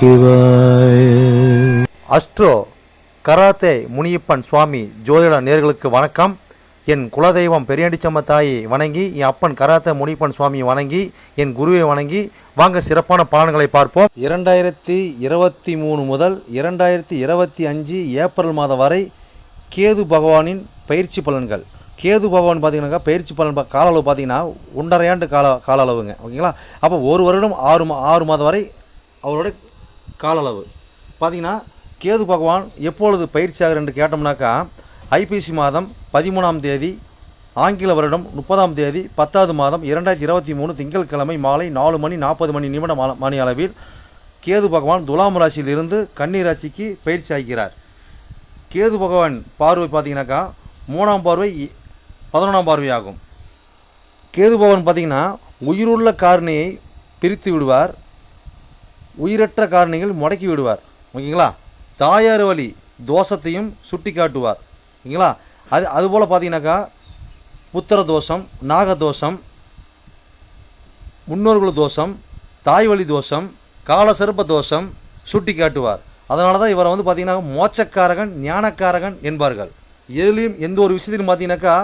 சிவாய. Astro karate Muniyappan சுவாமி ஜோதிட நேர்களுக்கு வணக்கம். என் குலதெய்வம் பெரியாண்டிச்சம்ம தாயை வணங்கி என் அப்பன் கராத்தே முனியப்பன் சுவாமியை வணங்கி என் குருவை வணங்கி வாங்க சிறப்பான பலன்களை பார்ப்போம். இரண்டாயிரத்தி இருபத்தி மூணு முதல் இரண்டாயிரத்தி இருபத்தி அஞ்சு ஏப்ரல் மாதம் வரை கேது பகவானின் பயிற்சி பலன்கள். கேது பகவான் பார்த்தீங்கன்னாக்கா பயிற்சி பலன் கால அளவு பார்த்தீங்கன்னா ஒன்றரை ஆண்டு கால கால அளவுங்க ஓகேங்களா? அப்போ ஒரு வருடம் ஆறு மா ஆறு மாதம் வரை அவரோட கால அளவு பார்த்தீங்கன்னா கேது பகவான் எப்பொழுது பயிற்சி ஆகிறார் என்று கேட்டோம்னாக்கா ஐபிசி மாதம் பதிமூணாம் தேதி ஆங்கில வருடம் முப்பதாம் தேதி பத்தாவது மாதம் இரண்டாயிரத்தி இருபத்தி மூணு திங்கட்கிழமை மாலை நாலு மணி நாற்பது மணி நிமிட மா- மணி அளவில் கேது பகவான் துலாம் ராசியிலிருந்து கன்னி ராசிக்கு பயிற்சி ஆகிறார். கேது பகவான் பார்வை பார்த்தீங்கன்னாக்கா மூணாம் பார்வை இ- பதினொன்றாம் பார்வையாகும் கேது பகவான் பார்த்தீங்கன்னா உயிருள்ள காரணியை பிரித்து விடுவார். உயிரற்ற காரணிகள் முடக்கி விடுவார். ஓகேங்களா? தாயார் வழி தோஷத்தையும் சுட்டி காட்டுவார் ஓகேங்களா? அது அதுபோல் பார்த்தீங்கன்னாக்கா புத்திர தோஷம் நாக தோஷம் முன்னோர்கள் தோஷம் தாய் வழி தோஷம் காலசர்ப்ப தோஷம் சுட்டி காட்டுவார் அதனால தான் இவரை வந்து பார்த்தீங்கன்னா மோச்சக்காரகன் ஞானக்காரகன் என்பார்கள். எதுலேயும் எந்த ஒரு விஷயத்திலும் பார்த்தீங்கன்னாக்கா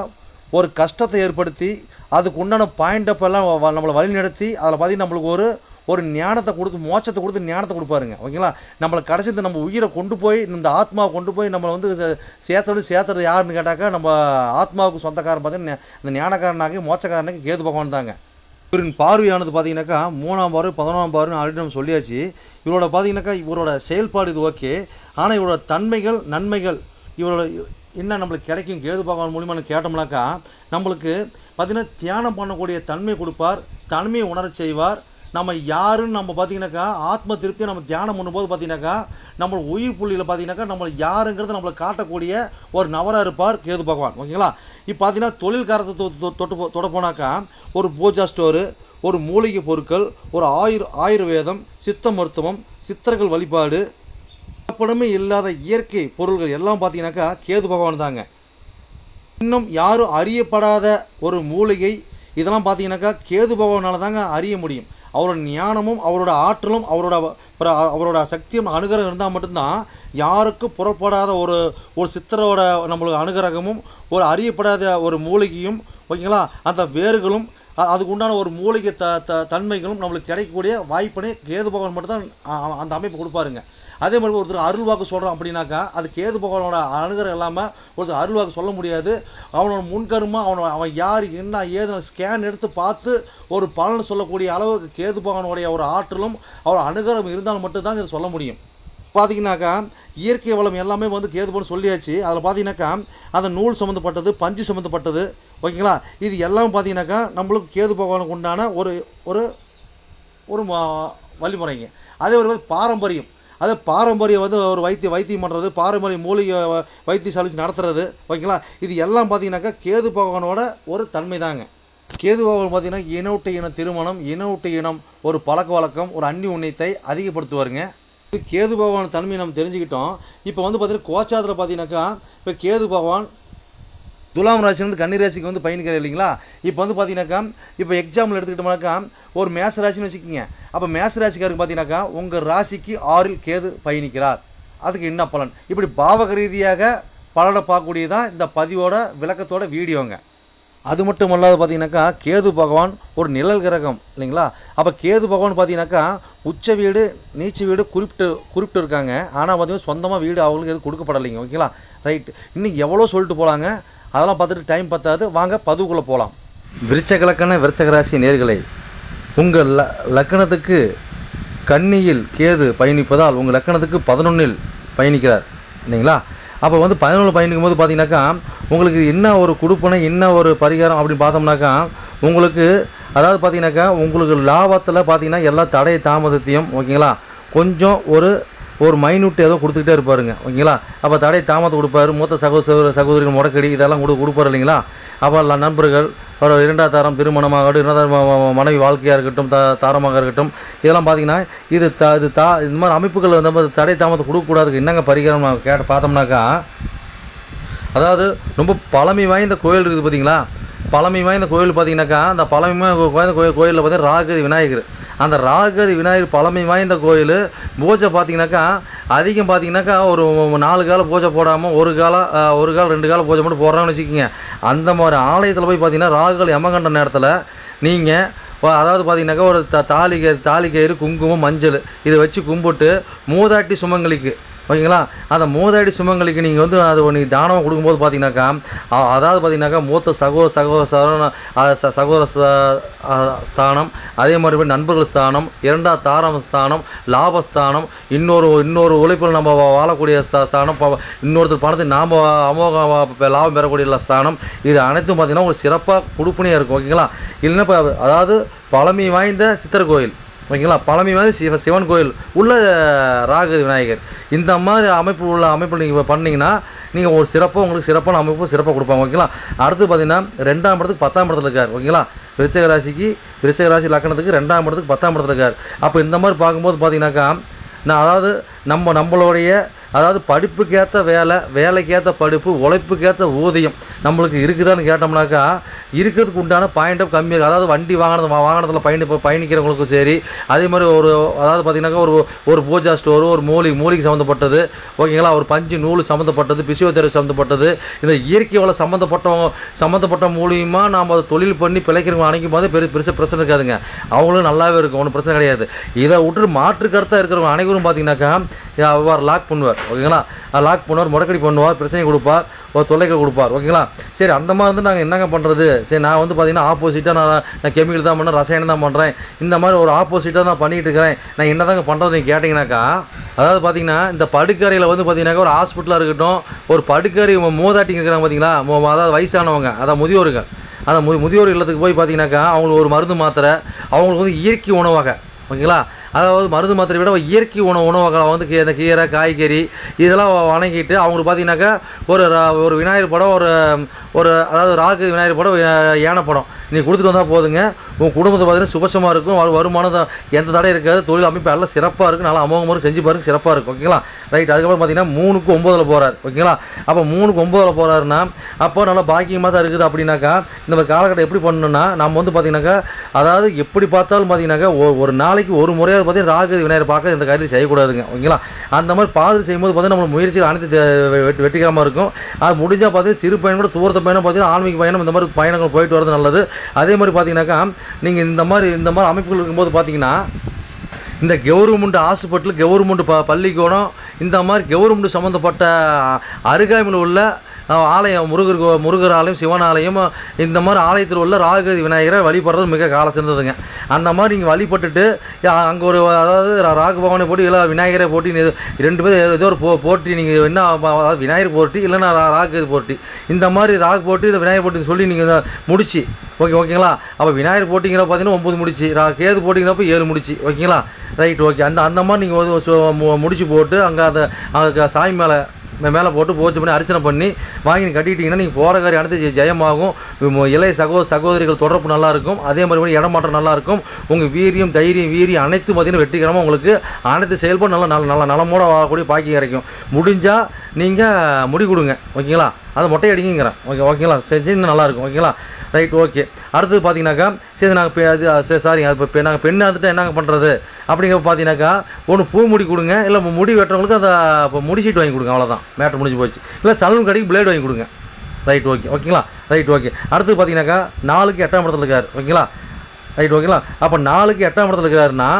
ஒரு கஷ்டத்தை ஏற்படுத்தி அதுக்கு உண்டான பாயிண்டப்பெல்லாம் வ- நம்மளை வழி நடத்தி அதில் பார்த்தீங்கன்னா நம்மளுக்கு ஒரு ஒரு ஞானத்தை கொடுத்து மோட்சத்தை கொடுத்து ஞானத்தை கொடுப்பாருங்க. ஓகேங்களா? நம்மளை கடைசி இந்த நம்ம உயிரை கொண்டு போய் இந்த ஆத்மாவை கொண்டு போய் நம்மளை வந்து சே- சேர்த்தோடு சேர்த்துறது யாருன்னு கேட்டாக்கா நம்ம ஆத்மாவுக்கு சொந்தக்காரன் பார்த்தீங்கன்னா இந்த ஞானக்காரனாகி மோட்சக்காரனாகி கேது பகவான் தாங்க. இவரின் பார்வையானது பார்த்தீங்கன்னாக்கா மூணாம் பார்வை பதினொன்றாம் பார்வை ஆல்ரெடி நம்ம சொல்லியாச்சு. இவரோட பார்த்தீங்கன்னாக்கா இவரோட செயல்பாடு இது ஓகே. ஆனால் இவரோட தன்மைகள் நன்மைகள் இவரோட என்ன நம்மளுக்கு கிடைக்கும் கேது பகவான் மூலியமாக கேட்டோம்னாக்கா நம்மளுக்கு பார்த்தீங்கன்னா தியானம் பண்ணக்கூடிய தன்மை கொடுப்பார் தன்மையை உணரச் செய்வார் நம்ம யாருன்னு நம்ம பார்த்தீங்கன்னாக்கா ஆத்ம திருப்தியை நம்ம தியானம் பண்ணும்போது பார்த்தீங்கன்னாக்கா நம்ம உயிர் புள்ளியில் பார்த்தீங்கன்னாக்கா நம்ம யாருங்கிறத நம்மளை காட்டக்கூடிய ஒரு நபராக இருப்பார் கேது பகவான். ஓகேங்களா? இப்போ பார்த்தீங்கன்னா தொழில்காரத்தை தொ- தொட்டு தொட போனாக்கா ஒரு பூஜா ஸ்டோரு ஒரு மூலிகை பொருட்கள் ஒரு ஆயுர் ஆயுர்வேதம் சித்த மருத்துவம் சித்தர்கள் வழிபாடு கலப்படமே இல்லாத இயற்கை பொருள்கள் எல்லாம் பார்த்தீங்கன்னாக்கா கேது பகவான் தாங்க. இன்னும் யாரும் அறியப்படாத ஒரு மூலிகை இதெல்லாம் பார்த்தீங்கன்னாக்கா கேது பகவானால் தாங்க அறிய முடியும். அவரோட ஞானமும் அவரோட ஆற்றலும் அவரோட அவரோட சக்தியும் அனுகிரகம் இருந்தால் மட்டும்தான் யாருக்கும் புறப்படாத ஒரு ஒரு சித்தரோட நம்மளுக்கு அனுகிரகமும் ஒரு அறியப்படாத ஒரு மூலிகையும் ஓகேங்களா? அந்த வேர்களும் அதுக்கு உண்டான ஒரு மூலிகை த த தன்மைகளும் நம்மளுக்கு கிடைக்கக்கூடிய வாய்ப்பினை கேது பகவான் மட்டும்தான் அந்த அமைப்பு கொடுப்பாருங்க. அதே மாதிரி ஒருத்தர் அருள் வாக்கு சொல்கிறோம் அப்படின்னாக்கா அது கேது பகவானோட அனுகிரகம் இல்லாமல் ஒருத்தர் அருள் வாக்கு சொல்ல முடியாது. அவனோட முன்கருமா அவனோட அவன் யார் என்ன ஏதுன்னு ஸ்கேன் எடுத்து பார்த்து ஒரு பலன் சொல்லக்கூடிய அளவுக்கு கேது பகவானுடைய ஒரு ஆற்றலும் அவர் அணுகரம் இருந்தால் மட்டும்தான் இதை சொல்ல முடியும். பார்த்தீங்கன்னாக்கா இயற்கை வளம் எல்லாமே வந்து கேது சொல்லியாச்சு. அதில் பார்த்தீங்கன்னாக்கா அந்த நூல் சம்மந்தப்பட்டது பஞ்சு சம்மந்தப்பட்டது ஓகேங்களா? இது எல்லாம் பார்த்தீங்கன்னாக்கா நம்மளுக்கு கேது பகவானுக்கு உண்டான ஒரு ஒரு ஒரு வழிமுறைங்க. அதே ஒரு மாதிரி பாரம்பரியம். அதே பாரம்பரியம் வந்து ஒரு வைத்திய வைத்தியம் பண்ணுறது பாரம்பரிய மூலிகை வைத்தியசாலிச்சு நடத்துறது. ஓகேங்களா? இது எல்லாம் பார்த்தீங்கன்னாக்கா கேது பகவானோட ஒரு தன்மை தாங்க கேது பகவான் பார்த்தீங்கன்னா இனவுட்டு இன திருமணம் இனவுட்டு இனம் ஒரு பழக்க வழக்கம் ஒரு அந்நி உண்ணியத்தை அதிகப்படுத்துவாருங்க. இப்போ கேது பகவான் தன்மையை நம்ம தெரிஞ்சுக்கிட்டோம். இப்போ வந்து பார்த்தீங்கன்னா கோச்சாரத்தில் பார்த்தீங்கன்னாக்கா இப்போ கேது பகவான் துலாம் ராசிலேருந்து கன்னி ராசிக்கு வந்து பயணிக்கிறார் இல்லைங்களா? இப்போ வந்து பார்த்தீங்கன்னாக்கா இப்போ எக்ஸாம்பிள் எடுத்துக்கிட்டோம்னாக்கா ஒரு மேச ராசின்னு வச்சுக்கோங்க. அப்போ மேச ராசிக்காருக்கு பார்த்தீங்கன்னாக்கா உங்கள் ராசிக்கு ஆறில் கேது பயணிக்கிறார். அதுக்கு என்ன பலன்? இப்படி பாவக ரீதியாக பலனை பார்க்கக்கூடியதான் இந்த பதிவோட விளக்கத்தோட வீடியோங்க. அது மட்டும் அல்லாது பார்த்தீங்கன்னாக்கா கேது பகவான் ஒரு நிழல் கிரகம் இல்லைங்களா? அப்போ கேது பகவான் பார்த்தீங்கன்னாக்கா உச்ச வீடு நீச்ச வீடு குறிப்பிட்டு குறிப்பிட்டு இருக்காங்க. ஆனால் பார்த்தீங்கன்னா சொந்தமாக வீடு அவங்களுக்கு எதுவும் கொடுக்கப்படலைங்க. ஓகேங்களா? ரைட். இன்னும் எவ்வளோ சொல்லிட்டு போகலாங்க அதெல்லாம் பார்த்துட்டு டைம் பத்தாது. வாங்க பதுவுக்குள்ளே போகலாம் விருச்சக லக்கண விருச்சக ராசி நேர்களை உங்கள் ல லக்கணத்துக்கு கன்னியில் கேது பயணிப்பதால் உங்கள் லக்கணத்துக்கு பதினொன்றில் பயணிக்கிறார். இல்லைங்களா? அப்போ வந்து பதினொன்று பயணிக்கும் போது பார்த்தீங்கன்னாக்கா உங்களுக்கு என்ன ஒரு கொடுப்பனை என்ன ஒரு பரிகாரம் அப்படின்னு பார்த்தோம்னாக்கா உங்களுக்கு அதாவது பார்த்தீங்கன்னாக்கா உங்களுக்கு லாபத்தில் பார்த்தீங்கன்னா எல்லா தடை தாமதத்தையும் ஓகேங்களா? கொஞ்சம் ஒரு ஒரு மைனூட் ஏதோ கொடுத்துக்கிட்டே இருப்பாருங்க ஓகேங்களா? அப்போ தடை தாமதம் கொடுப்பாரு மூத்த சகோதர சகோதரிகள் முடக்கடி இதெல்லாம் கொடு கொடுப்பாரு இல்லைங்களா? அப்போ நண்பர்கள் ஒரு இரண்டாவது தாரம் திருமணமாகட்டும் இரண்டாவது மனைவி வாழ்க்கையாக இருக்கட்டும் த தாரமாக இருக்கட்டும் இதெல்லாம் பார்த்தீங்கன்னா இது த இது தா இந்த மாதிரி அமைப்புகள் வந்து தடை தாமதம் கொடுக்கக்கூடாதுக்கு என்னங்க பரிகாரம் நான் கேட்ட பார்த்தோம்னாக்கா அதாவது ரொம்ப பழமை வாய்ந்த கோயில் இருக்குது பார்த்தீங்களா பழமை வாய்ந்த கோயில் பார்த்தீங்கன்னாக்கா அந்த பழமை வாய்ந்த கோயில் கோயிலில் பார்த்தீங்கன்னா ராகு விநாயகர். அந்த ராகதி விநாயகர் பழமை வாய்ந்த கோயில். பூஜை பார்த்தீங்கன்னாக்கா அதிகம் பார்த்தீங்கன்னாக்கா ஒரு நாலு கால பூஜை போடாமல் ஒரு காலம் ஒரு காலம் ரெண்டு காலம் பூஜை மட்டும் போடுறாங்கன்னு வச்சுக்கோங்க. அந்த மாதிரி ஆலயத்தில் போய் பார்த்தீங்கன்னா ராகுகள் யமகண்ட நேரத்தில் நீங்கள் அதாவது பார்த்தீங்கன்னாக்கா ஒரு த தாலி கயிறு தாலி கயிறு குங்குமம் மஞ்சள் இதை வச்சு கும்பிட்டு மூதாட்டி சுமங்கலிக்கு ஓகேங்களா? அந்த மூதாடி சுமங்களுக்கு நீங்கள் வந்து அது நீங்கள் தானம் கொடுக்கும்போது பார்த்தீங்கன்னாக்கா அதாவது பார்த்தீங்கன்னாக்கா மூத்த சகோதர சகோதர சகோதர சகோதர ஸ்தானம் அதே மாதிரி நண்பர்கள் ஸ்தானம் இரண்டாவது தாரம் ஸ்தானம் லாபஸ்தானம் இன்னொரு இன்னொரு உழைப்பில் நம்ம வா- வாழக்கூடிய ஸ்தானம் ப- இன்னொருத்தர் பணத்தை நாம் அமோக லாபம் பெறக்கூடிய ஸ்தானம் இது அனைத்தும் பார்த்தீங்கன்னா ஒரு சிறப்பாக கொடுப்புனே இருக்கும் ஓகேங்களா? இல்லைன்னா இப்போ அதாவது பழமை வாய்ந்த சித்தர் கோயில். ஓகேங்களா? பழமை மாதிரி சிவ சிவன் கோயில். உள்ள ராகு விநாயகர். இந்த மாதிரி அமைப்பு உள்ள அமைப்பு நீங்கள் பண்ணிங்கன்னா நீங்கள் ஒரு சிறப்பாக உங்களுக்கு சிறப்பான அமைப்பு சிறப்பாக கொடுப்பாங்க. ஓகேங்களா? அடுத்து பார்த்தீங்கன்னா ரெண்டாம் இடத்துக்கு பத்தாம் இடத்துல இருக்கார். ஓகேங்களா? விருச்சக ராசிக்கு விருச்சக ராசி லக்கணத்துக்கு ரெண்டாம் இடத்துக்கு பத்தாம் இடத்துல இருக்கார். அப்போ இந்த மாதிரி பார்க்கும்போது பார்த்தீங்கன்னாக்கா நான் அதாவது நம்ம நம்மளுடைய அதாவது படிப்புக்கேற்ற வேலை வேலைக்கேற்ற படிப்பு உழைப்புக்கேற்ற ஊதியம் நம்மளுக்கு இருக்குதான்னு கேட்டோம்னாக்கா இருக்கிறதுக்கு உண்டான பாயிண்ட் ஆஃப் கம்மி அதாவது வண்டி வாகனத்து வாகனத்தில் பயணி பயணிக்கிறவங்களுக்கும் சரி அதே மாதிரி ஒரு அதாவது பார்த்தீங்கன்னாக்கா ஒரு ஒரு பூஜா ஸ்டோரு ஒரு மூலிகை மூலிகை சம்மந்தப்பட்டது. ஓகேங்களா? ஒரு பஞ்சு நூல் சம்மந்தப்பட்டது பிசியோதெரபி சம்மந்தப்பட்டது. இந்த இயற்கை வள சம்மந்தப்பட்டவங்க சம்மந்தப்பட்ட மூலியமாக நாம் அதை தொழில் பண்ணி பிழைக்கிறவங்க அணைக்கும் போது பெரிய பெருசாக பிரச்சனை இருக்காதுங்க. அவங்களும் நல்லாவே இருக்கும் ஒன்றும் பிரச்சனை கிடையாது. இதை விட்டு மாற்று கருத்தாக இருக்கிறவங்க அனைவரும் பார்த்திங்கனாக்கா அவர் லாக் பண்ணுவார்? ஓகேங்களா லாக் பண்ணுவார் முடக்கடி பண்ணுவார் பிரச்சனை கொடுப்பார் ஒரு தொல்லைகள் கொடுப்பார் ஓகேங்களா சரி அந்த மாதிரி வந்து நாங்கள் என்னங்க பண்ணுறது சரி நான் வந்து பார்த்தீங்கன்னா ஆப்போசிட்டாக நான் நான் கெமிக்கல் தான் பண்ணுறேன் ரசாயனம் தான் பண்ணுறேன் இந்த மாதிரி ஒரு ஆப்போசிட்டாக நான் பண்ணிகிட்டு இருக்கிறேன். நான் என்ன தாங்க பண்ணுறது நீங்கள் கேட்டிங்கனாக்கா அதாவது பார்த்தீங்கன்னா இந்த படுக்கறையில் வந்து பார்த்தீங்கன்னாக்கா ஒரு ஹாஸ்பிட்டலாக இருக்கட்டும் ஒரு படுக்கறை மூதாட்டிங்க இருக்கிறாங்க பார்த்தீங்களா அதாவது வயசானவங்க அதாவது முதியோருங்க அந்த மு முதியோர் இல்லத்துக்கு போய் பார்த்தீங்கன்னாக்கா அவங்களுக்கு ஒரு மருந்து மாத்திரை அவங்களுக்கு வந்து இயற்கை உணவாக ஓகேங்களா அதாவது மருந்து மாத்திரை விட இயற்கை உணவு உணவுகளை வந்து இந்த கீரை காய்கறி இதெல்லாம் வணங்கிட்டு அவங்களுக்கு பார்த்தீங்கன்னாக்கா ஒரு ஒரு விநாயகர் படம் ஒரு ஒரு அதாவது ராகு விநாயகர் படம் யானை படம். நீ கொடுத்துட்டு வந்தால் போதுங்க. உங்கள் குடும்பத்தை பார்த்தீங்கன்னா சுபசமாக இருக்கும். வரு- வருமானம் தான். எந்த தடையும் இருக்காது. தொழில் அமைப்பு எல்லாம் சிறப்பாக இருக்கும். நல்லா அமோகமாக செஞ்சு பாருங்க சிறப்பாக இருக்கும். ஓகேங்களா? ரைட் அதுக்கப்புறம் பார்த்தீங்கன்னா மூணுக்கு ஒம்போதில் போகிறார் ஓகேங்களா? அப்போ மூணுக்கு ஒம்போதில் போகிறாருன்னா அப்போ நல்லா பாக்கியமாக தான் இருக்குது அப்படின்னாக்கா இந்த மாதிரி காலகட்டம் எப்படி பண்ணணும்னா நம்ம வந்து பார்த்தீங்கன்னாக்கா அதாவது எப்படி பார்த்தாலும் பார்த்தீங்கன்னாக்கா ஒரு நாளைக்கு ஒரு முறையாவது பார்த்தீங்கன்னா ராகு விநாயகர் பார்க்க இந்த காரியத்தை செய்யக்கூடாதுங்க. ஓகேங்களா? அந்த மாதிரி பாதிரி செய்யும்போது பார்த்தீங்கன்னா நம்ம முயற்சிகள் அனைத்து தே- வெற்றிகரமாக இருக்கும். அது முடிஞ்சால் பார்த்தீங்கன்னா சிறு பயணம் கூட தூரத்தை பயணம் பார்த்தீங்கன்னா ஆன்மீக பயணம் இந்த மாதிரி பயணங்கள் போயிட்டு வரது நல்லது. அதே மாதிரி பார்த்தீங்கன்னாக்கா நீங்கள் இந்த மாதிரி இந்த மாதிரி அமைப்புகள் இருக்கும்போது பார்த்தீங்கன்னா இந்த கவர்மெண்ட் ஹாஸ்பிட்டல் கவர்மெண்ட் ப பள்ளிக்கூடம் இந்த மாதிரி கவர்மெண்ட் சம்மந்தப்பட்ட அருகாமையில் உள்ள ஆலயம் முருகர் கோ- முருகர் ஆலயம் சிவன் ஆலயம் இந்த மாதிரி ஆலயத்தில் உள்ள ராகுகதி விநாயகரை வழிபடுறது மிக கால சிறந்ததுங்க. அந்த மாதிரி நீங்கள் வழிபட்டுட்டு அங்கே ஒரு அதாவது ரா- ராகு பவனை போட்டு இல்லை விநாயகரை போட்டி ரெண்டு பேரும் ஏதோ- ஒரு போ போட்டி நீங்கள் என்ன அதாவது விநாயகர் போட்டி இல்லைன்னா ரா- ராகு போட்டி. இந்த மாதிரி ராகு போட்டி இல்லை விநாயகர் போட்டி சொல்லி நீங்கள் முடிச்சு ஓகே ஓகேங்களா? அப்போ விநாயகர் போட்டிங்கிற பார்த்தீங்கன்னா ஒம்பது முடிச்சு ரா கேது போட்டிங்கிறப்ப ஏழு முடிச்சு ஓகேங்களா? Right okay. அந்த அந்த மாதிரி நீங்கள் முடிச்சு போட்டு அங்கே அந்த அங்கே சாமி மேலே மேலே போட்டு பூஜை பண்ணி அர்ச்சனை பண்ணி வாங்கி கட்டிட்டிங்கன்னா நீங்கள் போகிற காரியம் அடுத்து ஜெயமாகும். இளைய சகோ சகோதரிகள் தொடர்பு நல்லாயிருக்கும். அதே மாதிரி இடம் இடமாற்றம் நல்லா இருக்கும் உங்கள் வீரியம் தைரியம் வீரியம் அனைத்து பார்த்திங்கன்னா வெற்றிகரமாக உங்களுக்கு அனைத்து செயல்பாடு நல்லா நல்ல நல்ல நலமோட வாழக்கூடிய பாக்கி கிடைக்கும். முடிஞ்சால் நீங்கள் முடி கொடுங்க. ஓகேங்களா? அதை மொட்டை அடிங்கிறேன் ஓகே ஓகேங்களா? சரி இன்னும் நல்லாயிருக்கும் ஓகேங்களா? ரைட் ஓகே அடுத்தது பார்த்தீங்கன்னாக்கா சரி நாங்கள் இப்போ அது சரி சாரி அது இப்போ நாங்கள் பெண் வந்துட்டு என்னங்க பண்ணுறது அப்படிங்கிற பார்த்தீங்கன்னாக்கா ஒன்று பூ முடி கொடுங்க இல்லை முடி வெட்டுறவங்களுக்கு அதை இப்போ முடி சீட் வாங்கி கொடுங்க அவ்வளோதான் மேட்ரு முடிஞ்சு போச்சு. இல்லை சலூன் கடைக்கு பிளேடு வாங்கி கொடுங்க. ரைட் ஓகே ஓகேங்களா? ரைட் ஓகே அடுத்து பார்த்தீங்கன்னாக்கா நாலுக்கு எட்டாம் இடத்துல இருக்கார். ஓகேங்களா? ரைட் ஓகேங்களா அப்போ நாலுக்கு எட்டாம் இடத்துல இருக்கிறாருன்னா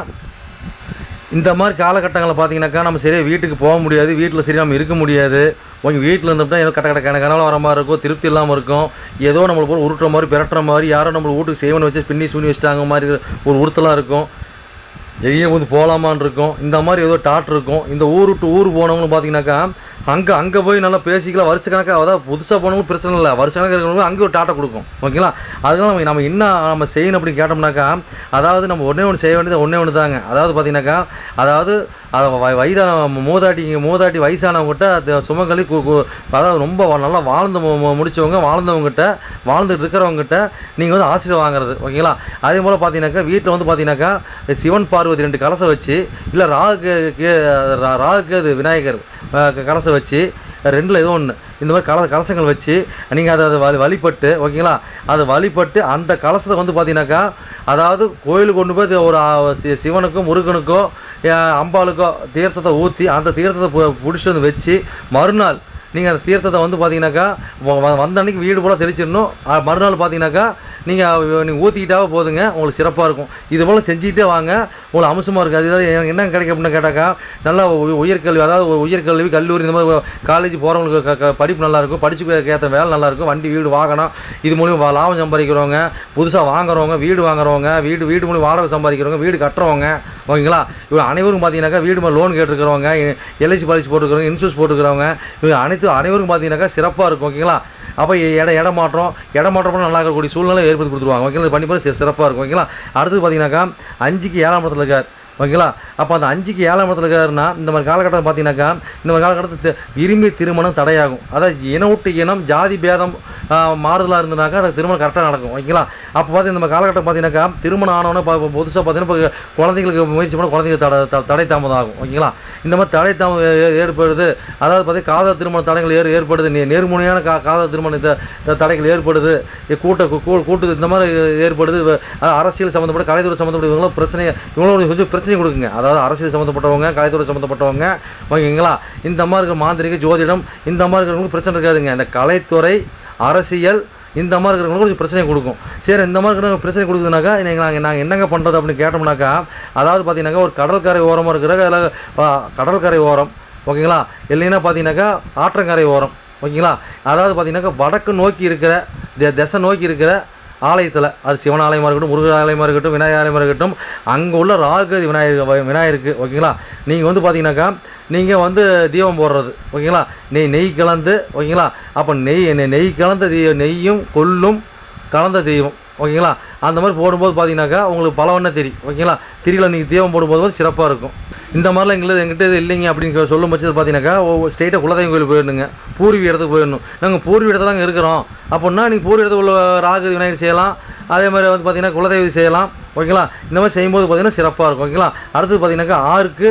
இந்த மாதிரி காலகட்டங்களில் பார்த்தீங்கன்னாக்கா நம்ம சரியாக வீட்டுக்கு போக முடியாது வீட்டில் சரியாக நம்ம இருக்க முடியாது. கொஞ்சம் வீட்டில் இருந்தோம்னா ஏதோ கட்ட கட்ட கன வர மாதிரி இருக்கும் திருப்தி இல்லாமல் இருக்கும். ஏதோ நம்மளை போல் உருட்டுற மாதிரி பிறட்டுற மாதிரி யாரோ நம்மளை வீட்டுக்கு செய்வனை வச்சு பின்னி சூனி வச்சுட்டாங்க மாதிரி ஒரு உறுத்தலாம் இருக்கும். எங்கேயும் வந்து போகலாமான்னு இருக்கும். இந்த மாதிரி ஏதோ டாட் இருக்கும். இந்த ஊர் விட்டு ஊர் போனவங்களும் பார்த்தீங்கன்னாக்கா அங்கே அங்கே போய் நல்லா பேசிக்கலாம். வருஷ கணக்காக அதாவது புதுசாக போனவங்களும் பிரச்சனை இல்லை. வருஷ கணக்காக இருக்கிறவங்க அங்கே ஒரு டாட்டா கொடுக்கும். ஓகேங்களா? அதனால நம்ம நம்ம என்ன நம்ம செய்யணும் அப்படின்னு கேட்டோம்னாக்கா அதாவது நம்ம ஒன்றே ஒன்று செய்ய வேண்டியது ஒன்றே ஒன்று தாங்க. அதாவது பார்த்தீங்கன்னாக்கா அதாவது அதை வயதான மூதாட்டி மூதாட்டி வயசானவங்ககிட்ட அது சுமங்கலி கு அதாவது ரொம்ப நல்லா வாழ்ந்து முடித்தவங்க முடிச்சவங்க வாழ்ந்தவங்ககிட்ட வாழ்ந்துட்டு இருக்கிறவங்ககிட்ட நீங்கள் வந்து ஆசிரியர் வாங்குறது. ஓகேங்களா? அதே போல் பார்த்தீங்கன்னாக்கா வீட்டில் வந்து பார்த்தீங்கன்னாக்கா சிவன் பார்வதி ரெண்டு கலசம் வச்சு இல்லை ராகு கே ராகு விநாயகர் கலசை கலசத்தை வச்சு ரெண்டில் ஏதோ ஒன்று இந்த மாதிரி கல கலசங்கள் வச்சு நீங்கள் அதை அதை வழி வழிபட்டு ஓகேங்களா? அதை வழிபட்டு அந்த கலசத்தை வந்து பார்த்தீங்கன்னாக்கா அதாவது கோயிலுக்கு கொண்டு போய் ஒரு சி- சிவனுக்கோ முருகனுக்கோ அம்பாளுக்கோ தீர்த்தத்தை ஊற்றி அந்த தீர்த்தத்தை பு- பிடிச்சிட்டு வந்து வச்சு மறுநாள் நீங்கள் அந்த தீர்த்தத்தை வந்து பார்த்தீங்கன்னாக்கா வ- வந்த அன்னைக்கு வீடு போல் தெளிச்சிடணும். மறுநாள் பார்த்தீங்கன்னாக்கா நீங்கள் நீங்கள் ஊற்றிக்கிட்டாவே போதுங்க. உங்களுக்கு சிறப்பாக இருக்கும். இது போல் செஞ்சுக்கிட்டே வாங்க. உங்களுக்கு அம்சமாக இருக்குது அது ஏதாவது எனக்கு என்ன கிடைக்கும் அப்படின்னு கேட்டாக்கா நல்லா உயர்கல்வி அதாவது உயர்கல்வி கல்லூரி இந்த மாதிரி காலேஜ் போகிறவங்களுக்கு க- படிப்பு நல்லாயிருக்கும் படிச்சு ஏற்ற வேலை நல்லாயிருக்கும் வண்டி வீடு வாகனம் இது மூலியமா லாபம் சம்பாதிக்கிறவங்க புதுசாக வாங்குறவங்க வீடு வாங்குறவங்க வீடு வீடு மூலியம் வாடகை சம்பாதிக்கிறவங்க வீடு கட்டுறவங்க ஓகேங்களா? இவங்க அனைவரும் பார்த்தீங்கன்னாக்கா வீடு மேலே லோன் கேட்டுருக்கிறவங்க எல்ஐசி பாலிசி போட்டுருக்கிறவங்க இன்சூரன்ஸ் போட்டுருக்கிறவங்க இவங்க அனைத்து அனைவரும் பார்த்தீங்கன்னாக்கா சிறப்பாக இருக்கும் ஓகேங்களா? அப்போ இட இடம் மாற்றம் இடம் மாற்றம் நல்லா இருக்கக்கூடிய சூழ்நிலை ஏற்படுத்தி கொடுத்துருவாங்க. ஓகேங்களா? இது பண்ணி சிறப்பாக இருக்கும் ஓகேங்களா? அடுத்தது பார்த்தீங்கன்னாக்கா அஞ்சுக்கு ஏழாம் இடத்துல இருக்கார். ஓகேங்களா? அப்போ அந்த அஞ்சுக்கு ஏழாம் இடத்துல இருக்காருன்னா இந்த மாதிரி காலகட்டத்தில் பார்த்தீங்கன்னாக்கா இந்த மாதிரி காலகட்டத்தில் விரும்பி திருமணம் தடையாகும். அதாவது இன விட்டு இனம் ஜாதி பேதம் மாறுதலாக இருந்தனாக்கா அது திருமணம் கரெக்டாக நடக்கும். ஓகேங்களா? அப்போ பார்த்து இந்த மாதிரி காலகட்டம் பார்த்தீங்கன்னாக்கா திருமணம் ஆனவொன்னே இப்போ புதுசாக பார்த்தீங்கன்னா இப்போ குழந்தைங்களுக்கு முயற்சி பண்ண குழந்தைங்க தடை த- தடை தாமதம் ஆகும் ஓகேங்களா? இந்த மாதிரி தடை தாமதம் ஏ- ஏற்படுது. அதாவது பார்த்தீங்கன்னா காதல் திருமண தடைகள் ஏற் ஏற்படுது. நேர்முனையான கா காதல் திருமண தடைகள் ஏற்படுது. கூட்ட கூட்டு இந்த மாதிரி ஏற்படுது. அரசியல் சம்மந்தப்பட்ட கலைத்துறை சம்மந்தப்பட்ட இவங்களும் பிரச்சனை இவங்களும் கொஞ்சம் பிரச்சனை கொடுக்குங்க. அதாவது அரசியல் சம்மந்தப்பட்டவங்க கலைத்துறை சம்மந்தப்பட்டவங்க ஓகேங்களா? இந்த மாதிரி இருக்கிற மாந்திரிக ஜோதிடம் இந்த மாதிரி இருக்கிறவங்களுக்கு பிரச்சனை இருக்காதுங்க. இந்த கலைத்துறை அரசியல் இந்த மாதிரி இருக்கிறவங்களுக்கு கொஞ்சம் பிரச்சனை கொடுக்கும். சரி இந்த மாதிரி இருக்கிறவங்க பிரச்சனை கொடுக்குதுனாக்கா நீங்கள் நாங்கள் நாங்கள் என்னங்க பண்ணுறது அப்படின்னு கேட்டோம்னாக்கா அதாவது பார்த்தீங்கன்னாக்கா ஒரு கடற்கரை ஓரமாக இருக்கிற அதில் கடற்கரை ஓரம் ஓகேங்களா? இல்லைன்னா பார்த்தீங்கன்னாக்கா ஆற்றங்கரை ஓரம் ஓகேங்களா? அதாவது பார்த்தீங்கன்னாக்கா வடக்கு நோக்கி இருக்கிற திசை நோக்கி இருக்கிற ஆலயத்தில் அது சிவன் ஆலயமாக இருக்கட்டும் முருகர் ஆலயமாக இருக்கட்டும் விநாயகர் ஆலயமாக இருக்கட்டும் அங்கே உள்ள ராகுகதி விநாயகர் விநாயகருக்கு ஓகேங்களா? நீங்கள் வந்து பார்த்தீங்கன்னாக்கா நீங்கள் வந்து தீபம் போடுறது ஓகேங்களா? நெய் நெய் கலந்து ஓகேங்களா? அப்போ நெய் நெய் கலந்த தீ நெய்யும் கொல்லும் கலந்த தெய்வம் ஓகேங்களா? அந்த மாதிரி போடும்போது பார்த்தீங்கன்னாக்கா உங்களுக்கு பல திரி ஓகேங்களா? திரியில் நீங்கள் தீபம் போடும்போது சிறப்பாக இருக்கும். இந்த மாதிரிலாம் எங்களுக்கு எங்கிட்ட இது இல்லைங்க அப்படின்னு சொல்லும் பட்சத்தில் பார்த்தீங்கன்னாக்கா ஸ்டேட்டாக குலதெய்வம் கோயில் போயிடணுங்க. பூர்வீக இடத்துக்கு போயிடணும். நாங்கள் பூர்வீக இடத்துல தாங்க இருக்கிறோம். அப்படின்னா நீங்கள் பூர்வீக இடத்துல உள்ள ராகு விநாயகர் செய்யலாம். அதே மாதிரி வந்து பார்த்தீங்கன்னா குலதெய்வம் செய்யலாம். ஓகேங்களா? இந்த மாதிரி செய்யும்போது பார்த்தீங்கன்னா சிறப்பாக இருக்கும். ஓகேங்களா? அடுத்தது பார்த்தீங்கன்னாக்கா ஆறுக்கு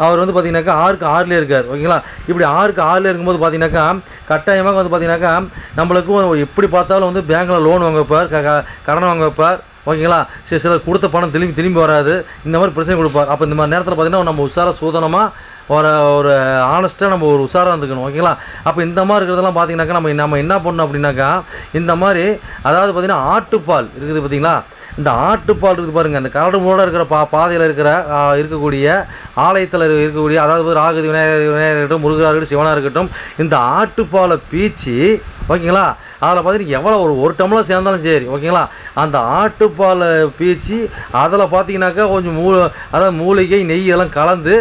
அவர் வந்து பார்த்தீங்கன்னாக்கா ஆறுக்கு ஆறுலேயே இருக்கார். ஓகேங்களா? இப்படி ஆறுக்கு ஆறில் இருக்கும்போது பார்த்தீங்கன்னாக்கா கட்டாயமாக வந்து பார்த்தீங்கன்னாக்கா நம்மளுக்கும் எப்படி பார்த்தாலும் வந்து பேங்க்கில் லோன் வாங்க வைப்பார் க- கடன் வாங்க வைப்பார் ஓகேங்களா? சரி சிலர் கொடுத்த பணம் திரும்பி திரும்பி வராது. இந்த மாதிரி பிரச்சனை கொடுப்பார். அப்போ இந்த மாதிரி நேரத்தில் பார்த்தீங்கன்னா நம்ம உஷாராக சூதனமாக ஒரு ஒரு ஆனஸ்ட்டாக நம்ம ஒரு உஷாராக இருந்துக்கணும். ஓகேங்களா? அப்போ இந்த மாதிரி இருக்கிறதெல்லாம் பார்த்தீங்கன்னாக்கா நம்ம நம்ம என்ன பண்ணணும் அப்படின்னாக்கா இந்த மாதிரி அதாவது பார்த்தீங்கன்னா ஆட்டுப்பால் இருக்குது பார்த்தீங்களா இந்த ஆட்டுப்பால் இருக்குது பாருங்கள் அந்த கரடு மூட இருக்கிற பா பாதையில் இருக்கிற இருக்கக்கூடிய ஆலயத்தில் இருக்கக்கூடிய அதாவது ராகுதி விநாயகர் விநாயகர் இருக்கட்டும் முருகராக இருக்கட்டும் சிவனாக இருக்கட்டும் இந்த ஆட்டுப்பாலை பீச்சி ஓகேங்களா? அதில் பார்த்தீங்கன்னா எவ்வளோ ஒரு ஒரு டம்ளர் சேர்ந்தாலும் சரி ஓகேங்களா? அந்த ஆட்டுப்பாலை பீச்சி அதில் பார்த்தீங்கன்னாக்கா கொஞ்சம் மூ அதாவது மூலிகை நெய் எல்லாம் கலந்து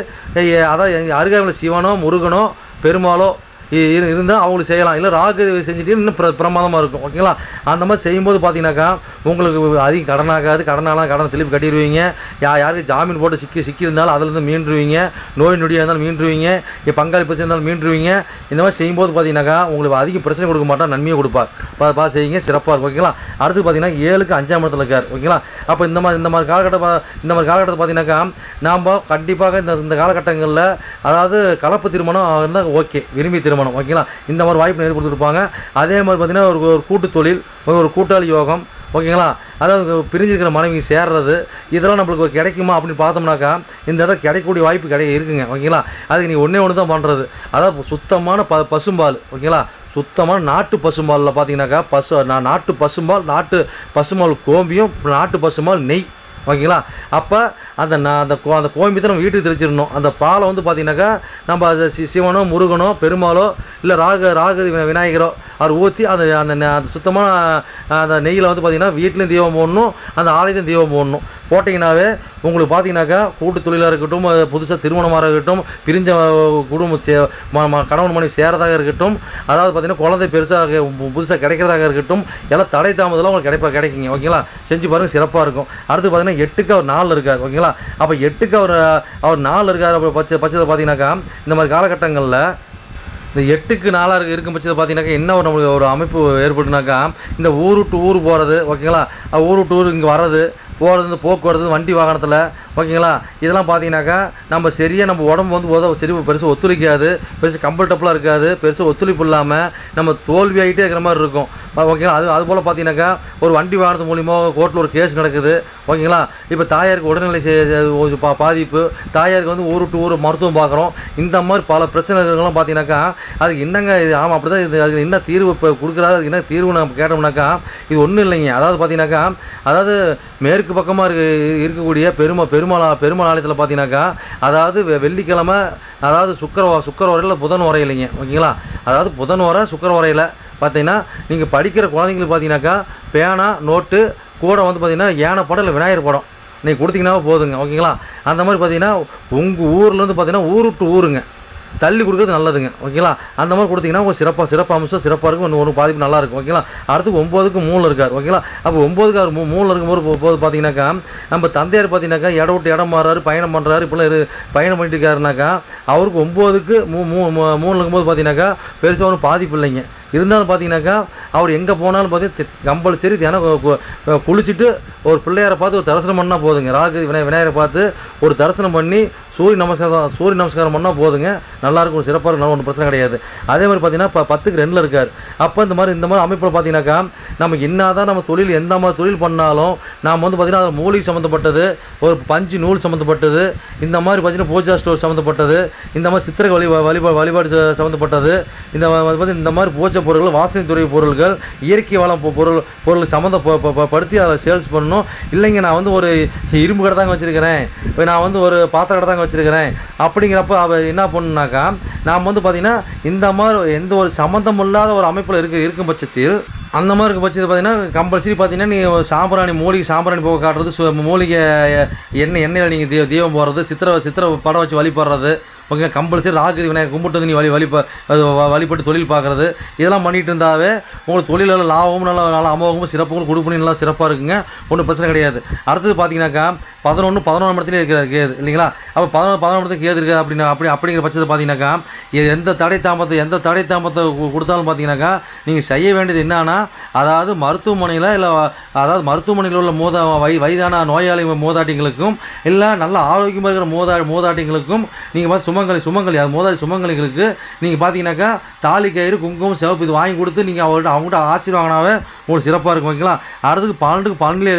எ- அதாவது அருகாமையில் சிவனோ முருகனோ பெருமாளோ இருந்தால் அவங்களுக்கு செய்யலாம். இல்லை ராகு செஞ்சுட்டு இன்னும் பிர பிரமாதமாக இருக்கும். ஓகேங்களா அந்த மாதிரி செய்யும்போது பார்த்தீங்கன்னாக்கா உங்களுக்கு அதிகம் கடனாகாது கடனாலாம் கடனை திருப்பி கட்டிடுவீங்க. யா யாருக்கு ஜாமீன் போட்டு சிக்கி சிக்கியிருந்தாலும் அதுலேருந்து மீண்டுருவீங்க. நோய் நொடியாக இருந்தாலும் மீண்டுருவீங்க. இப்போ பங்காளி பிரச்சனை இருந்தாலும் மீண்டுருவீங்க. இந்த மாதிரி செய்யும்போது பார்த்தீங்கன்னாக்கா உங்களுக்கு அதிக பிரச்சனை கொடுக்க மாட்டா நன்மையை கொடுப்பார். பா பா செய்யுங்க. சிறப்பாக இருக்கும். ஓகேங்களா அடுத்து பார்த்தீங்கன்னா ஏழுக்கு அஞ்சாம் இடத்துல இருக்கார். ஓகேங்களா அப்போ இந்த மாதிரி இந்த மாதிரி காலகட்டம் இந்த மாதிரி காலகட்டத்தை பார்த்தீங்கன்னாக்கா நாம் கண்டிப்பாக இந்த இந்த காலகட்டங்களில் அதாவது கலப்பு திருமணம் இருந்தால் ஓகே விரும்பி திருமணம் ஓகேங்களா? இந்த மாதிரி வாய்ப்பு நிறைய கொடுத்துருப்பாங்க அதே மாதிரி பார்த்தீங்கன்னா ஒரு ஒரு கூட்டு தொழில் ஒரு கூட்டாளி யோகம் ஓகேங்களா? அதாவது பிரிஞ்சிருக்கிற மனைவி சேர்றது இதெல்லாம் நம்மளுக்கு கிடைக்குமா அப்படின்னு பார்த்தோம்னாக்கா இந்த இடம் கிடைக்கக்கூடிய வாய்ப்பு கிடைக்க இருக்குங்க ஓகேங்களா? அதுக்கு நீங்கள் ஒன்றே ஒன்று தான் பண்ணுறது அதாவது சுத்தமான ப பசும்பால் ஓகேங்களா? சுத்தமான நாட்டு பசும்பாலில் பார்த்தீங்கன்னாக்கா பசு நான் நாட்டு பசும்பால் நாட்டு பசும்பால் கோம்பியும் நாட்டு பசும்பால் நெய் ஓகேங்களா? அப்போ அந்த நான் அந்த கோ அந்த கோயம்புத்தை நம்ம வீட்டுக்கு தெளிச்சிடணும் அந்த பாலை வந்து பார்த்தீங்கன்னாக்கா நம்ம அது சி சிவனோ முருகனோ பெருமாளோ இல்லை ராக ராகு விநாயகரோ அவர் ஊற்றி அந்த அந்த அந்த சுத்தமான அந்த நெய்யில் வந்து பார்த்தீங்கன்னா வீட்லேயும் தீபம் போடணும் அந்த ஆலயத்தையும் தீபம் போடணும். போட்டிங்கனாவே உங்களுக்கு பார்த்தீங்கன்னாக்கா கூட்டு தொழிலாக இருக்கட்டும் புதுசாக திருமணமாக இருக்கட்டும் பிரிஞ்ச குடும்பம் சே கணவன் மனைவி சேரதாக இருக்கட்டும் அதாவது பார்த்தீங்கன்னா குழந்தை பெருசாக புதுசாக கிடைக்கிறதாக இருக்கட்டும் எல்லாம் தடை தாமதெல்லாம் உங்களுக்கு கிடைப்பா கிடைக்குங்க. ஓகேங்களா? செஞ்சு பாருங்க சிறப்பாக இருக்கும். அடுத்து பார்த்தீங்கன்னா எட்டுக்கு அவர் நாலு இருக்கார் ஓகேங்களா? அப்போ எட்டுக்கு அவர் அவர் நாலு இருக்கார் அப்போ பட்ச பட்சத்தை பார்த்தீங்கன்னாக்கா இந்த மாதிரி காலகட்டங்களில் இந்த எட்டுக்கு நாளாக இருக்கும் பட்சத்தில் பார்த்தீங்கன்னாக்கா என்ன ஒரு நம்மளுக்கு ஒரு அமைப்பு ஏற்பட்டுனாக்கா இந்த ஊர் விட்டு ஊர் போகிறது ஓகேங்களா? ஊர் விட்டு ஊர் இங்கே வர்றது போகிறது வந்து போக்குவரத்து வண்டி வாகனத்தில் ஓகேங்களா? இதெல்லாம் பார்த்தீங்கன்னாக்கா நம்ம சரியாக நம்ம உடம்பு வந்து உதவ சரி பெருசாக ஒத்துழைக்காது பெருசு கம்ஃபர்டபுளாக இருக்காது பெருசாக ஒத்துழைப்பு இல்லாமல் நம்ம தோல்வி ஆகிட்டே இருக்கிற மாதிரி இருக்கும். ஓகேங்களா? அது அதுபோல் பார்த்தீங்கன்னாக்கா ஒரு வண்டி வாகனத்து மூலிமா கோர்ட்டில் ஒரு கேஸ் நடக்குது ஓகேங்களா? இப்போ தாயாருக்கு உடல்நிலை செய்ய பா- பாதிப்பு தாயாருக்கு வந்து ஊர் விட்டு ஊர் மருத்துவம் பார்க்குறோம் இந்த மாதிரி பல பிரச்சனைகள்லாம் பார்த்தீங்கன்னாக்கா அதுக்கு என்னங்க இது? ஆமாம் அப்படி தான் இது அதுக்கு என்ன தீர்வு இப்போ கொடுக்குறாரு அதுக்கு என்ன தீர்வு நம்ம கேட்டோம்னாக்கா இது ஒன்றும் இல்லைங்க. அதாவது பார்த்தீங்கன்னாக்கா அதாவது மேற்கு பக்கமாக இருக்க இருக்கக்கூடிய பெருமா பெருமாள் பெருமாள் ஆலயத்தில் பார்த்தீங்கன்னாக்கா அதாவது வெ- வெள்ளிக்கிழமை அதாவது சுக்கர சுக்கர வரையில் புதன் வரையிலைங்க ஓகேங்களா? அதாவது புதன் வர சுக்கர வரையில் பார்த்தீங்கன்னா நீங்கள் படிக்கிற குழந்தைங்களுக்கு பார்த்தீங்கன்னாக்கா பேனா நோட்டு கூட வந்து பார்த்தீங்கன்னா யானை படம் இல்லை விநாயகர் படம். நீங்கள் கொடுத்தீங்கன்னா போதுங்க ஓகேங்களா? அந்த மாதிரி பார்த்தீங்கன்னா உங்கள் ஊர்லேருந்து பார்த்தீங்கன்னா ஊர் விட்டு ஊருங்க. தள்ளி கொடுக்குறது நல்லதுங்க ஓகேங்களா? அந்த மாதிரி கொடுத்தீங்கன்னா உங்கள் சிறப்பாக சிறப்பு அம்சம் சிறப்பாக இருக்கும். ஒன்று ஒரு பாதிப்பு நல்லா இருக்கும் ஓகேங்களா? அடுத்து ஒம்போதுக்கு மூணு இருக்கார் ஓகேங்களா? அப்போ ஒம்போதுக்கு அவர் மூ மூணில் இருக்கும்போது போது பார்த்தீங்கன்னாக்கா நம்ம தந்தையார் பார்த்தீங்கன்னாக்கா இடம் விட்டு இடம் மாறாரு பயணம் பண்ணுறாரு இப்போலாம் பயணம் பண்ணிட்டு இருக்காருனாக்கா அவருக்கு ஒம்போதுக்கு மூ மூ மூ- இருக்கும்போது பார்த்தீங்கன்னாக்கா பெருசாக ஒன்றும் பாதிப்பு இல்லைங்க. இருந்தாலும் பார்த்தீங்கன்னாக்கா அவர் எங்கே போனாலும் பார்த்தீங்கன்னா கம்பல்சரி தினம் கு- குளிச்சுட்டு ஒரு பிள்ளையாரை பார்த்து ஒரு தரிசனம் பண்ணால் போதுங்க. ராகு விநாய விநாயகரை பார்த்து ஒரு தரிசனம் பண்ணி சூரிய நமஸ்காரம் சூரிய நமஸ்காரம் பண்ணால் போதுங்க. நல்லாயிருக்கும் சிறப்பாக இருக்கும் ஒன்றும் பிரச்சனை கிடையாது. அதே மாதிரி பார்த்தீங்கன்னா இப்போ பத்துக்கு ரெண்டில் இருக்கார். அப்போ இந்த மாதிரி இந்த மாதிரி அமைப்பில் பார்த்தீங்கன்னாக்கா நம்ம என்னதான் நம்ம தொழில் எந்த மாதிரி தொழில் பண்ணாலும் நாம் வந்து பார்த்தீங்கன்னா அது மூலிகை சம்மந்தப்பட்டது ஒரு பஞ்சு நூல் சம்மந்தப்பட்டது இந்த மாதிரி பார்த்தீங்கன்னா பூஜா ஸ்டோர் சம்மந்தப்பட்டது இந்த மாதிரி சித்திரை வழி வழிபா வழிபாடு சம்மந்தப்பட்டது இந்த ம- இந்த மாதிரி பூஜை பொருட்கள் வாசனை துறை பொருட்கள் இயற்கை வளம் பொருள் பொருள் சம்மந்த படுத்தி அதை சேல்ஸ் பண்ணணும். இல்லைங்க நான் வந்து ஒரு இரும்பு கடை தாங்க வச்சிருக்கிறேன். இப்போ நான் வந்து ஒரு பாத்திர கடை தாங்க வச்சுருக்கிறேன். அப்படிங்கிறப்ப அவ என்ன பண்ணுனாக்கா நாம் வந்து பார்த்திங்கன்னா இந்த மாதிரி எந்த ஒரு சம்மந்தம் இல்லாத ஒரு அமைப்பில் இருக்கு இருக்கும் பட்சத்தில் அந்த மாதிரி இருக்க பட்சத்தில் பார்த்தீங்கன்னா கம்பல்சரி பார்த்தீங்கன்னா நீங்கள் சாம்பிராணி மூலிகை சாம்பிராணி போக காட்டுறது சு- மூலிகை எண்ணெய் எண்ணெயில் நீங்கள் தீ தீபம் போடுறது சித்திரை சித்திரை படம் வச்சு வழிபடுறது ஓகே கம்பல்சரி ராகு விநாயகர் கும்பிட்டு வந்து நீ வழி வழிப வ- வழிபட்டு தொழில் பார்க்குறது இதெல்லாம் பண்ணிகிட்டு இருந்தாவே உங்களுக்கு தொழிலில் லாபமும் நல்லா நல்லா அமோகமும் சிறப்பும் கொடுப்பணும் நல்லா சிறப்பாக இருக்குங்க ஒன்றும் பிரச்சனை கிடையாது. அடுத்தது பார்த்தீங்கன்னாக்கா பதினொன்று பதினொன்று இடத்துல இருக்கிற கேது இல்லைங்களா? அப்போ பதினொன்று பதினொன்று இடத்துக்கு கேது இருக்குது அப்படின்னா அப்படி அப்படிங்கிற பட்சத்தை பார்த்தீங்கன்னாக்கா எந்த தடை தாமத்தை எந்த தடை தாமத்தை கொடுத்தாலும் பார்த்தீங்கன்னாக்கா நீங்கள் செய்ய வேண்டியது என்னன்னா அதாவது மருத்துவமனையில் இல்லை அதாவது மருத்துவமனையில் உள்ள மூதா வை வயதான நோயாளி மூதாட்டிங்களுக்கும் இல்லை நல்ல ஆரோக்கியமாக இருக்கிற மூதா மூதாட்டிங்களுக்கும் நீங்கள் பார்த்து சுமங்கலி சுமங்கலி அது மூதாடி சுமங்கலிகளுக்கு நீங்கள் பார்த்தீங்கன்னாக்கா தாலி கயிறு குங்குமம் சிவப்பு இது வாங்கி கொடுத்து நீங்கள் அவங்கள்ட்ட அவங்ககிட்ட ஆசீர் வாங்கினாவே உங்களுக்கு சிறப்பாக இருக்கும் ஓகேங்களா? அடுத்துக்கு பன்னெண்டுக்கு பன்னெண்டு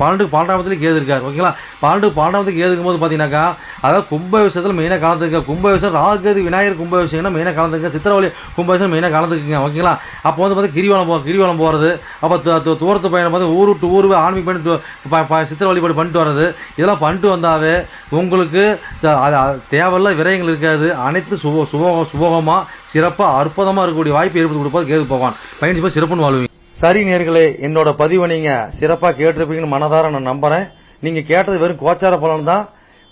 பன்னெண்டுக்கு பன்னெண்டாமத்துலேயும் கேது இருக்கார் ஓகேங்களா? பன்னெண்டுக்கு பன்னெண்டாமத்துக்கு கேது இருக்கும்போது பார்த்தீங்கன்னாக்கா அதாவது கும்ப விஷயத்தில் மெயினாக கலந்துருக்க கும்ப விஷயம் ராகுகேது விநாயகர் கும்ப விஷயம்னா மெயினாக கலந்துக்க சித்திரவழி கும்ப விஷயம் மெயினாக கலந்துக்குங்க ஓகேங்களா? அப்போ வந்து பார்த்தா கிரிவலம் போ கிரிவலம் போகிறது அப்போ தூரத்து பயணம் பார்த்து ஊர் விட்டு ஊர் ஆன்மீக பயணம் சித்திர வழிபாடு பண்ணிட்டு வர்றது. இதெல்லாம் பண்ணிட்டு வந்தாவே உங்களுக்கு அது தேவையில்ல விரயங்கள் இருக்காது. அனைத்து சுப சுப சுபகமாக சிறப்பாக அற்புதமாக இருக்கக்கூடிய வாய்ப்பு ஏற்படுத்தி கொடுப்பது கேது போவான் பயணிச்சு போய் சிறப்புன்னு வாழ்வீங்க. சரி நேர்களே என்னோட பதிவை நீங்கள் சிறப்பாக கேட்டிருப்பீங்கன்னு மனதார நான் நம்புகிறேன் நீங்கள் கேட்டது வெறும் கோச்சார பலன் தான்